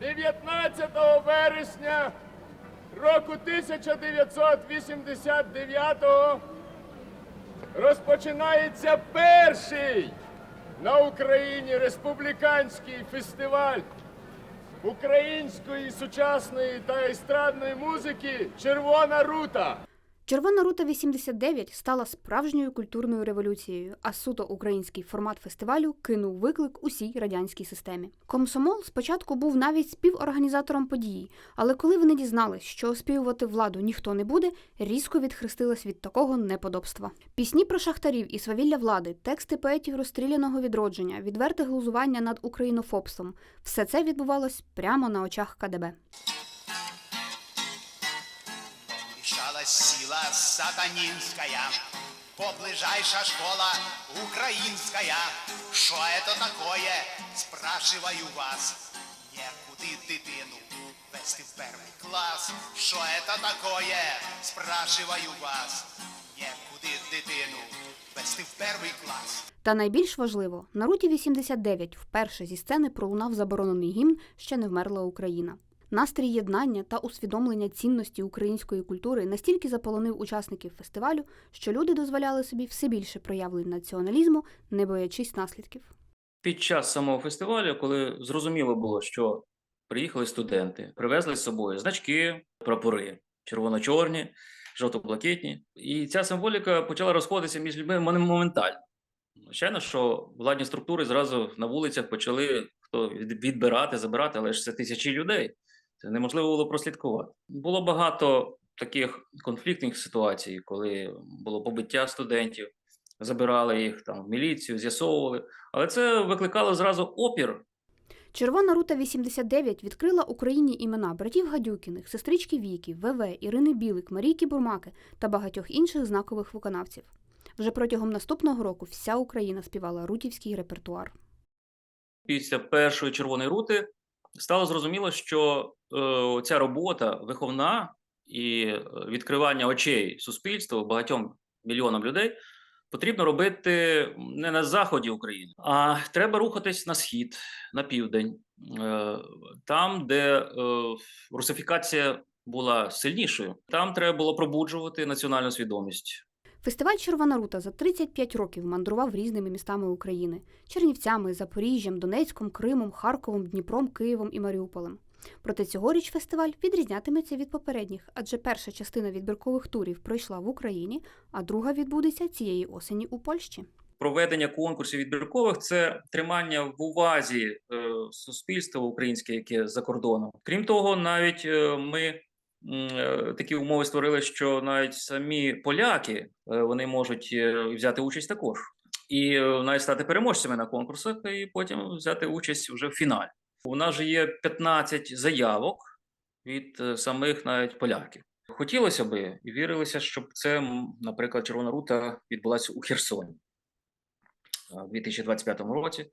19 вересня року 1989 розпочинається перший на Україні республіканський фестиваль української сучасної та естрадної музики Червона рута. Червона рута 89 стала справжньою культурною революцією, а суто український формат фестивалю кинув виклик усій радянській системі. Комсомол спочатку був навіть співорганізатором події, але коли вони дізнались, що оспівувати владу ніхто не буде, різко відхрестилась від такого неподобства. Пісні про шахтарів і свавілля влади, тексти поетів розстріляного відродження, відверте глузування над українофобством все це відбувалось прямо на очах КДБ. сила сатанинская, Поближайша школа украинская. Что это такое, спрашиваю вас, Некуди дитину вести в первый класс. Что это такое, спрашиваю вас, Некуди дитину вести в первый класс. Та найбільш важливо, на руті 89 вперше зі сцени пролунав заборонений гімн Ще не вмерла Україна. Настрій єднання та усвідомлення цінності української культури настільки заполонив учасників фестивалю, що люди дозволяли собі все більше проявлень націоналізму, не боячись наслідків. Під час самого фестивалю, коли зрозуміло було, що приїхали студенти, привезли з собою значки, прапори, червоно-чорні, жовто-блакитні, і ця символіка почала розходитися між людьми моментально. Звичайно, що владні структури зразу на вулицях почали хто відбирати, забирати, але ж це тисячі людей. Це неможливо було прослідкувати. Було багато таких конфліктних ситуацій, коли було побиття студентів, забирали їх там в міліцію, з'ясовували. Але це викликало зразу опір. Червона рута 89 відкрила Україні імена братів Гадюкіних, сестрички Віки, ВВ, Ірини Білик, Марійки Бурмаки та багатьох інших знакових виконавців. Вже протягом наступного року вся Україна співала рутівський репертуар. Після першої червоної рути стало зрозуміло, що е, ця робота виховна і е, відкривання очей суспільства багатьом мільйонам людей потрібно робити не на заході України, а треба рухатись на схід, на південь, е, там, де е, русифікація була сильнішою, там треба було пробуджувати національну свідомість. Фестиваль Червона рута за 35 років мандрував різними містами України: Чернівцями, Запоріжжям, Донецьком, Кримом, Харковом, Дніпром, Києвом і Маріуполем. Проте цьогоріч фестиваль відрізнятиметься від попередніх, адже перша частина відбіркових турів пройшла в Україні, а друга відбудеться цієї осені у Польщі. проведення конкурсів відбіркових це тримання в увазі е, суспільства українське, яке за кордоном. Крім того, навіть е, ми такі умови створили, що навіть самі поляки е, вони можуть е, взяти участь також. І е, навіть стати переможцями на конкурсах, і потім взяти участь вже в фіналі. У нас же є 15 заявок від е, самих навіть поляків. Хотілося би і вірилося, щоб це, наприклад, Червона рута відбулася у Херсоні. е, у 2025 році.